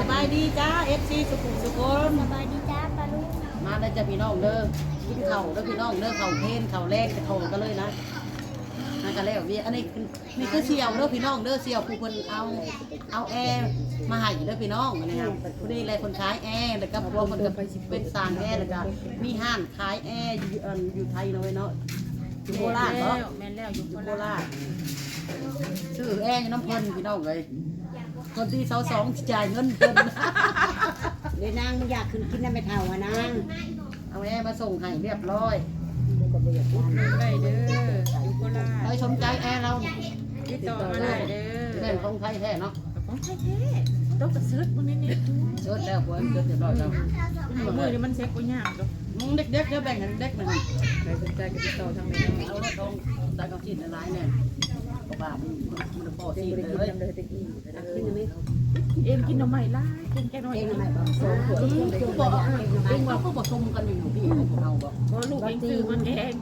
สบายดีจ้า FC สุขุมสุขนสบายดีจ้าปลาลุงมาได้จ้าพี่น้องเด้อกินเข่าวเด้อพี่น้องเด้อเข่าวเพนเข่าวแรกจะเข่ากันเลยนะนั่นก็แล้วนี่อันนี้คือนี่คือเสี่ยวเด้อพี่น้องเด้อเสี่ยวผู้คนเอาเอาแอร์มาให้เด้อพี่น้องอันนี้ครับผู้นี้แลคนขายแอร์แล้วก็พวกคนก็เป็นสร้างแอร์แล้วก็มีห้านขายแอร์อยู่อันอยู่ไทยเนาะเว้ยเนาะอยู่โคราชเนาะแม่นแล้วอยู่อยู่โคโคราราชชชื่อแอร์อยู่น้ำเพิ่นพี่น้องเลย คนที่เสาสองจ่ายเงินเพิ่นเดี๋ยวนางอยากขึ้นกินน้ำไม่เท่าอะนางเอาแอร์มาส่งให้เรียบร้อยได้เด้ออยู่โคราชเราชมใจแอร์เราติดต่อมาได้เด้อเล่นของไทยแท้เนาะของไทยแท้ต้องกระเซิร์ชบนนี้นี่เชิดแล้วหัวเชิดเรียบร้อยแล้วมือนี่มันเซ็กบ่ยากดอกมึงเด็กๆเดี๋ยวแบ่งกันเด็กหนึ่งใครสนใจก็ติดต่อทางนี้เอาละทองได้กับชิ้นละลายแน่ กบามันมันพอที่เลยขึ้นไหมเอ็มกินหน่อไม้ล่ากินแกหน่อเองทำไมไม้บอกสองขวดกูบอกเองว่าเขาผสมกันอยู่พี่เอาบอกเพราะลูกเองซื้อมาแกง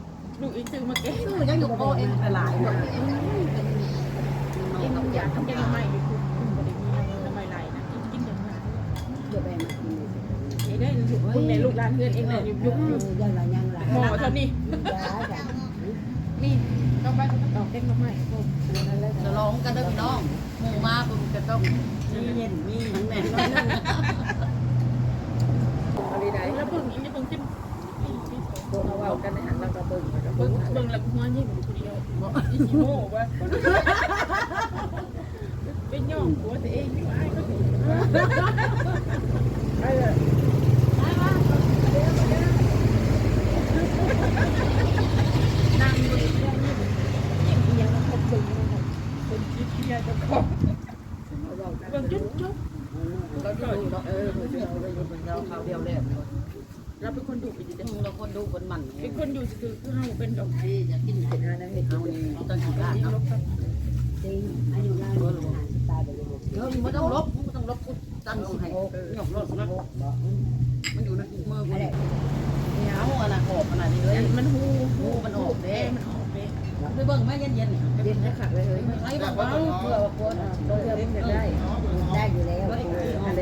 ลูกเองซื้อมาแกงคือยังอยู่พ่อเองหลายคนเอ็มอยากทำแกงหน่อไม้อยู่คุณบ่ได้มีหน่อไม้หลนะกินอย่างนั้นเดี๋ยวแบ่งมากินเอ้ได้คุณในลูกหลานเพื่อนเองเนี่ยยุบยุบยุบยังไรยังไรหมอเท่านี้ ต้องไปต่อแกงหน่อไม้จะร้องกันเด้อพี่น้องหมู่มาผมจะต้องมีเย็นมี่อะไรได้แล้วเบิ่งอีกนี่เบิ่งจิ้มโดนเอากันในหันเราก็เบิ่งเบิ่งเบิ่งแล้วหัวยิ้มคนเดียวอีโม่ว่าเป็นย่องหัวตัวเองอยู่อ้ายก็เห็นไปเลยนั่งบนเรื่องนี้ยิ้มเอียงครบถึงเป็นคิดที่จะขอเบิ่งจุ๊บจุ๊บ เรา ดูเนาะเออเราดูเป็นเราข่าวเดียวแรกเลยเราเป็นคนดุไปอยู่เราคนดูคนมันเป็นคนอยู่คือคือเฮาเป็นดอกที่จะกินเผ็ดนะเผ็ดเอานี่ต้องกินได้ครับจริงอายุยังอาหารสไตล์แบบนี้เดี๋ยวไม่ต้องลบไม่ต้องลบกูตั้งลงให้หยอกลบนะมันอยู่ในมือกูอะไรเนี่ยวอะนะหอบขนาดนี้เลยมันหูหูมันออกเด้มันออก ไปเบิ่งม่เย็นเย็นเย็นจะขัดเลยเฮ้ยใครบอกว่าเพื่อว่าคนโดนเล่นกันได้ได้อยู่แล้วอะไร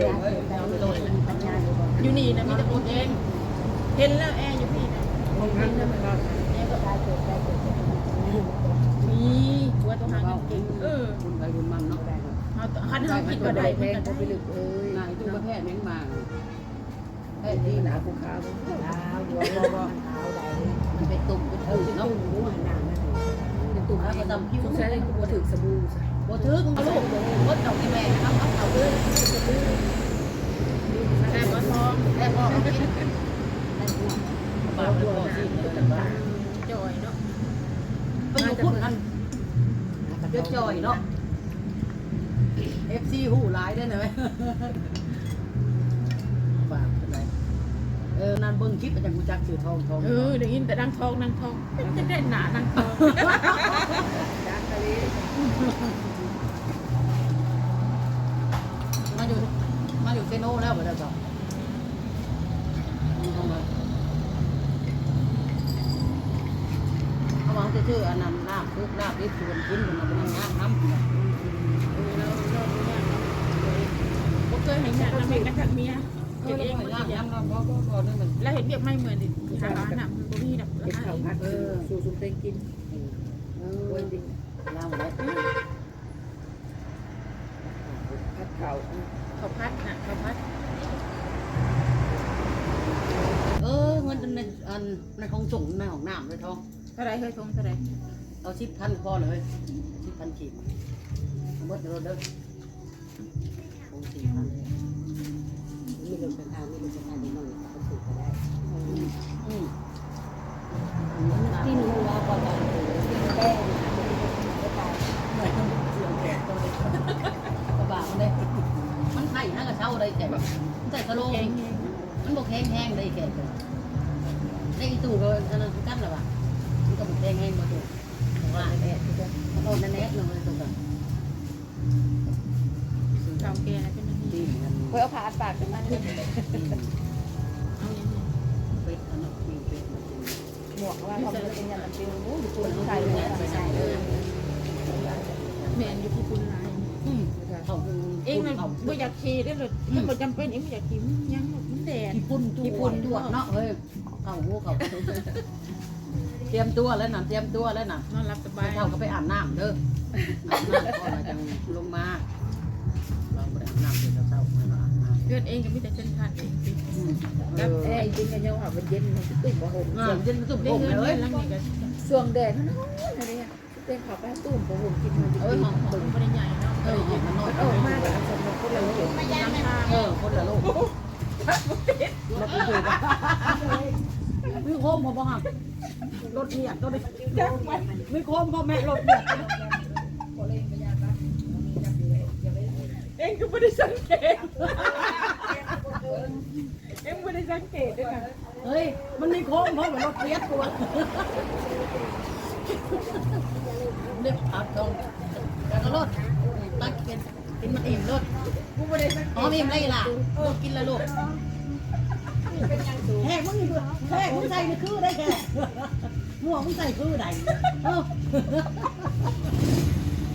อยู่นี่นะมีแต่คนเองเห็นแล้วแอร์อยู่พี่นะของพี่นะมันก็เนี่ยก็ได้เกิดได้เกิดมีหัวตัวหางเก่งเออบุญไปบุญมันเนาะคันเฮาคิดว่าได้มันก็ได้เอ้ยนายตุ้งประแพทย์แม่งมาแพทย์ดีหนาภูเขาดาวอยู่ว่าว่าขาวใดมันไปตุ่มเป็นเอตุ่อมต้อเนาะงรู้หนา ตุ่มแล้วก็ดำผิวใช้ได้กูบ่ถึกสบู่ซะบ่ถือเอาลูกรถเอาที่แม่เอาเอาเอาเลยแม่บ่ทองแล้วก็กินบาปเลยบ่ที่านจอยเนาะไปอยู่พุ่นกันเดือดจอยเนาะ FC หูหลายได้ไหมบาปเป็นไรเออนานเบิ่ งคลิปอาจารย์กูจักชื่อทองทองเออได้ยินแต่ดังทองดังทองจะได้หนาดังทองมาอยู่มาอยู่เซโนแล้วบ่ได้จ้ะเขาบอกจะชื่ออันนั้นลาบทุกลาบที่ชวนกินมันเป็นงานน้ำบ่เคยเห็นงานทำเองกันจากเมีย เอเก็อบเองมันมันยากอย่างน้ำน้ำเพราะเพราะนี่มันแล้วเห็นเบียบไม่เหมือนดิหาร้านอะมันบ่มีดอกเก็บข้าวผัดเออสู่สุเต็งกินเออน้ำอะไรผัดข้าวเขาพัดน่ะเขาพัดเออเงินในอันในของส่งในของน้ำเลยทองเท่าไรเคยทงเท่าไรเอาสิบพันพอเลยสิบพันขีดหมดเดี๋ยวเด้อคงสี่พัน มีลมเป็นทางมีลมเป็นทางดีมากก็สู่ก็ได้อืมที่หนูว่าก่อนจะแก้งก็ตายหน่อยต้องเสียงแก่ตัวเด็กกระบะมันได้มันไข่ห้ากระเช้าได้แก่มันใส่สโลแกงงแห้งมันบอกแห้งแห้งได้แก่ได้อีตู่ก็อันนั้นกั้นหรอวะมันก็บอกแห้งแห้งมาตัวว่าแน่มันโดนนั่นแน่เลยตัวกันข้าวแกงเป็นอย่างดีนี้กันเพื่อเอาผ่าปากกันมาเนี่ยเอาอย่างนี้เป็ดอันนั้นมีเป็ดหมวกว่าพอมันเป็นยันเป็นโอ้ยคุณใส่เลเลยใส่เลยแมนอยู่ที่คุณลายเขาคือเองมันเขาบ่อยากขี่ได้เลยมันบ่จำเป็นเองบ่อยากขี่มันยังมันแดดญี่ปุ่นตัวญี่ปุ่นจวเนาะเฮ้ยเข่าหูเข่าเตรียมตัวแล้วน่ะเตรียมตัวแล้วน่ะนอนหลับสบายเท่าก็ไปอาบน้ำเด้ออาบน้ำก่อนจังลงมาเราไปอาบน้ำ พื่อนเองก็มีแต่เนทางเองสิกับอแอร์จริงกันยังว่ามันเย็นมันตุ้มบ่ห่มเออเย็นสุดได้ผมเงินเลยแล้วนี่ก็ช่วงแดดมันร้อนอะไรอะเต้นขับไปตุ้มบ่ห่มกินมันเออของของบ่ได้ใหญ่เนาะเออเห็นมันน้อยออมากแต่สมองคนละโลกน้ำทาเออคนละโลกแล้วกูคุยกันมีโคมพอบ้างรถเนี่ยตัวนี้มีโคมพ่อแม่รถเนี่ยเองก็บ่ได้สังเกต สังเกตด้วยค่ะเฮ้ย มันมีโคมพ่อแม่รถเลียดตัวเล็บขาดตรงแล้วก็รถตักกินกินมันอิ่มรถกูบ่ได้สังเกอ๋อตมีอะไรล่ะเออกินแล้วลูกแขกมึงนี่แขกมึงใส่นี่คือได้แขกหัวมึงใส่คือได้เออ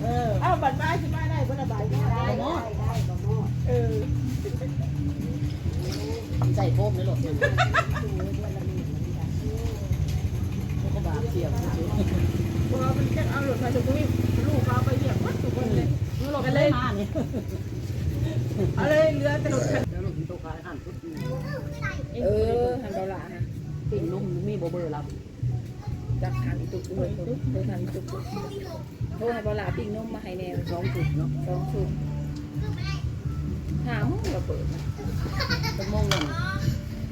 เอออ้าวบัดบ้านสิมาได้บ่ ใส่โฟมในรถเอาก็บาดเสียบพอมันจะเอารถมาถึงตรงนี้ลูกเอาไปเหยียบวัดทุกคนเลยๆรถกันเลยมาเนี่ยเอาเลยเรือต่รถคันแล้วรถตัวขายอาหารพุทธเออหันเบาหลาฮะปิ่งนุ่มมีโบเบอร์รับจักทางอีตุกด้วยโทรทางอีตุกโทรให้บาลาปิ้งนมมาให้แนวสองจุดเนาะสองชุดถามเราเปิดนะเป็นโมงหนึ่ง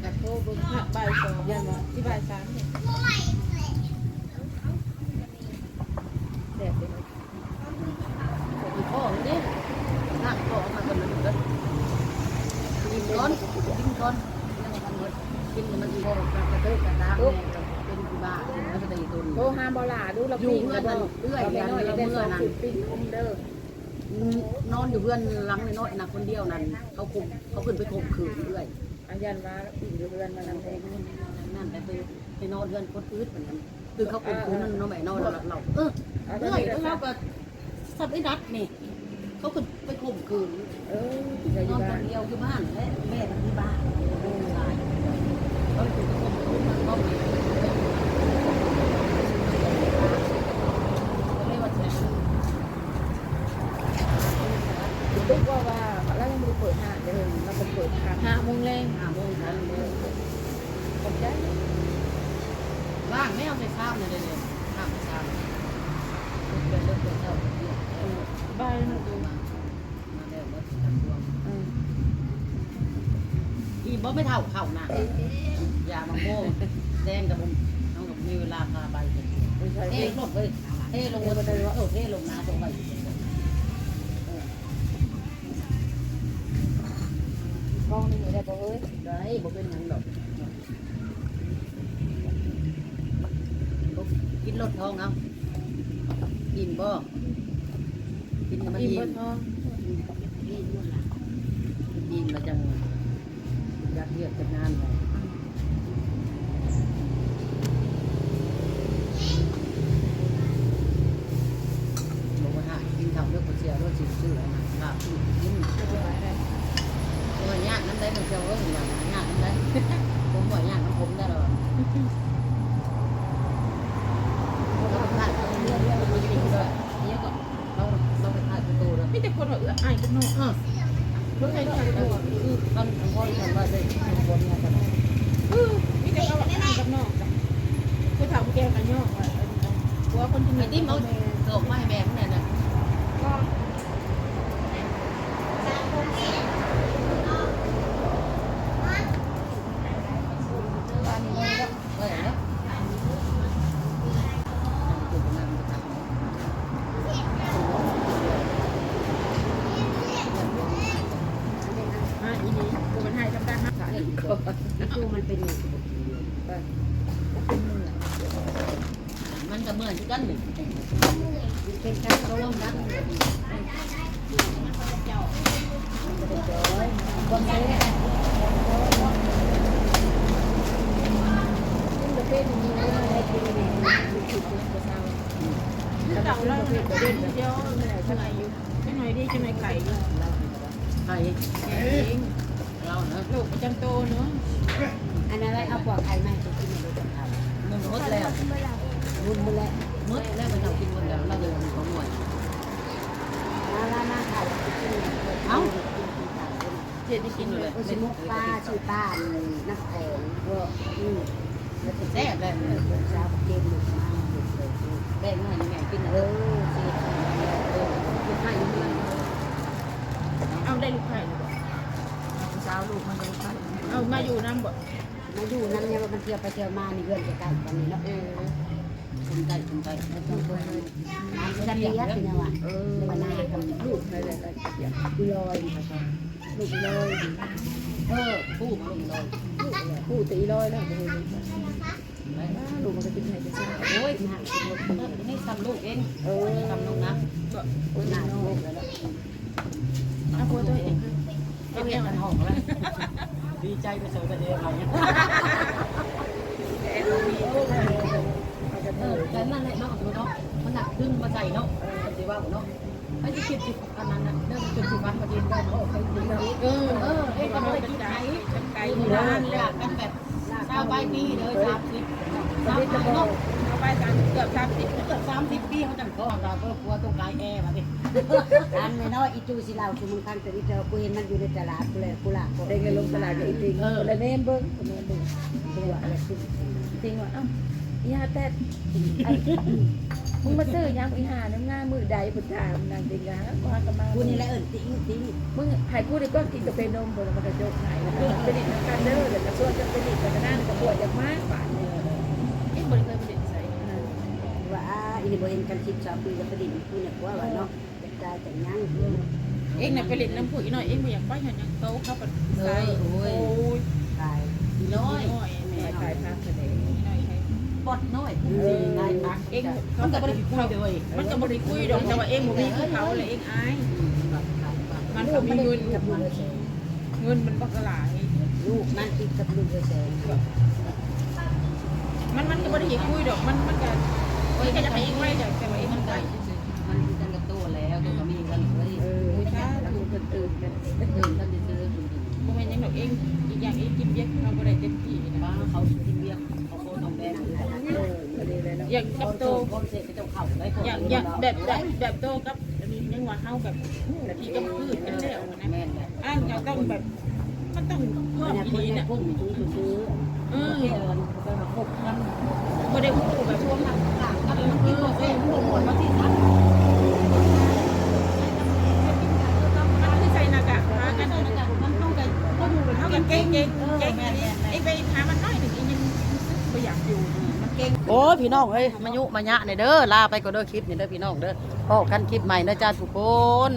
กับโทรเบิ่งหักบ่ายสองยันว่าที่บ่ายสามเนี่ยแดดเลยอีข้อนึงดินั่งข้อมาคนนั้นกันกินก้อนกินก้อนนั่งกันหมดกินมันอีกกระเทยกระตาแม่เป็นกี่บ้าแล้วก็ได้ตุนโทรหาเบาหลาดูเราปิ้งเราไม่น้อยได้สองชุดปิ้งนมเด้อนอนอยู่เพื่อนหลังน้อยนะคนเดียวนั่นเขาคุมเขาขึ้นไปข่มขืนเรื่อย อายันว่าอยู่เรือนมานำเองนั่นแต่ไปไปนอนเพื่อนคนอื่นเหมือนกันคือเขาข่มขืนนั่นน้องแม่นอนหลับเราเออเรื่อยแล้แล้วเราก็สับไอ้รัดนี่เขาขึ้นไปข่มขืนเอนอนคนเดียวอยู่บ้านและแม่ที่บ้านเขาถูกข่มขืนมันก็กว่าว่าว่าแล้วยังไม่เปิดห้างเลย เราเป็นเปิดห้างหาโมงแรงห้าโมงเช้าเลยผมได้ล่างไม่เอาใส่ข้ามเลยเลยข้ามข้ามเดินเดินเดินเดินเดินบ่ายนะดูมามาแล้วรถจักรยานอืมอีบ่ไม่เท่าเข่านะยามาโม่แดงกับผมน้องกับมีเวลาพาไปไม่ใช่เลงเลยเท่ลงมาเลยว่าเออเท่ลงนะตรงไป กล้องนี่ได้ปะเอ้ยได้บ่เป็นหยังดอกกินรถทองเอาอิ่มบ่กินกับมันอิ่มอิ่บ่มท้องอิ่มละอิ่มแล้วจังอยากเรียกกันงานไปบอกว่าถ้ากินข้าวเลือกก๋วยเตี๋ยวรสจืดชื่ออะไรนะข้าวกินกินไม่เป็นไรได้ โอ้ยยากนั้นได้มันเจ้าเอ้ยยายากนั้นได้ผมบ่ยากนั้นผมได้หรอเราไปถ่ายเรื่องเรื่องมันจริงด้วยนี่ก็เราเราไปถ่ายประตูแล้วมีแต่คนว่าเอื้ออายกันเนาะเออรถไฟไทยเอเนาะอคือท่านพ่อที่ทำได้ได้บนเนี่ยกันเออมีแต่เอาอายกันอกจ้ะผู้ถามแกกันย่อว่าตัวคนที่ไอ้ที่เขาเกิดมาให้แม่เนี่ย ตู้มันเป็นอย่างมันก็เหมือนกันนี่เป็นการร่วมกันวันนี้ซึ่งประเภทนี้ไม่ได้กินเองคือคือคือเราเล่าแล้วเดี๋ยวเดียวเท่าไหร่อยู่เท่าไหร่อยดีจังหน่ไข่อยู่ไข่แกงเอง เราเนาะลูกประจำโตเนาะอันนั้นไรเอาปอกไข่มาให้กินเลยจะทำมันหมดแล้วบุญมาแล้วหมดแล้วมันทำกินหมดแล้วเราเดินของหน่วยมาลามาค่ะกินเอ้าเจ็ดจะกินเลยโอ้ชิมุกป้าชื่อป้าเลยนักแข่งเวอร์อืมแล้วก็แซ่บเลยเออเช้าเกมหลุดมาหลุดเลยแบ่งให้แม่กินเอเอออสิเออคุณให้เงินเอาได้ลูกไข่เลยบ่เช้าลูกมันลูกไข่เอามาอยู่น้ำบ่มาอยู่นั่นเนี่ยมันเที่ยวไปเที่ยวมานี่เพื่อนจะกันกันนี่เนาะเออคุณใจคุณใจแล้วก็เพื่อนน้ำจะเลี้ยงเป็นยังไงเออมานากับลูกอะไรอะไรเดี๋ยวลอยลูกลอยเออผู้ลงเลยผู้ตีร้อยแล้วโอ้ยลูกมันก็กินไข่จะซ่าโอ้ยนี่ทำลูกเองเออทำลูกนะก็โอ้ยน่าลูกแล้วเอาโคตัวเอง เอาเรียกกันห้องแล้วดีใจไปเจอกันเองอะไรเออแต่นั่นแหละเนาะเนาะมันหนักดึงมาใจเนาะปฏิว่าเนาะไอ้ที่คิดสิอันนั้นน่ะเรื่องจุดสิวันประเด็นได้โอ้ใครดีเนาะเออเออเอ้ก็ไม่ได้คิดไหนกันไก่ไก่ที่ร้านนแล้แล้ววกันแบบชาวใบปีเลยสามสิบสามสิบเนาะเอาไปสามเกือบสามสิบเกือบสามสิบปีเขาจังก็เราก็กลัวต้องกายแอร์มาดิ ร้านน้อยอีจูสิเราคือมึงคันแต่อีเจอกูเห็นมันอยู่ในตลาดกูเลยกูละได้เงินลงตลาดกับอีจริงเออแล้วเนมเบิ้งเนมเบิ้งตัวอะไรขึ้นจริงว่ะเอ้าอีหาแต่มึงมาซื้อยังอีหาน้ำงามือใดพุทธามนางจริงนะก็ฮักกันมากูนี่แหละเอิญติ้งติ้งมึงให้กูดีก็กินกาแฟนมผลมันกระจกไหนเป็นอีกน้ำกันเด้อเดี๋ยวกระชวนจะเป็นอีกกระนั่งกระปวดจากมากบาทเนี่ยเอ๊ะบริเคยเป็นใส่ว่าอีนี่บ่เห็นกันคิดสามปีแล้วประดิษฐ์กูเนี่ยว่าว่าเนาะ ได้แต่ยังเองน่ะไปเล่นน้ำผุยหน่อยเองไม่อยากไปหันยังโตเข้าไปใส่โอ้ยตายน้อยน้อยแม่ขายพักกันเองน้อยให้ปอดน้อยนายพักเองมันก็ไม่ได้ผิดคุยเลยมันก็บริคุยดอกแต่ว่าเองบ่มีเขาเลยเองอายมันลูก็กมีมันเงินกับลูกเลยเงินมันบักหลายลูกมันติดกับลูกเลยแสงมันมันก็บริคุยดอกมันมันก็เองก็จะไปเองไม่แต่ว่า อย่างกับโตคนเสร็จก็จะเข่าได้อย่างอย่างแบบแบบแบบโตกับอันนี้ยังว่าเฮาแบบแต่ที่ก็พืชกันแล้วนะแม่นเลยอ้างเราต้องแบบมันต้องเพิ่มอีกนนีเนี่ยน่ะพุ่งซื้อซื้อเออเออไม่ได้พูดแบบพวก พี่น้องเอ้ยมายุมายะในเด้อลาไปก็เด้อคลิปนี่เด้อพี่น้องเด้อพบกันคลิปใหม่นะจ้าทุกคน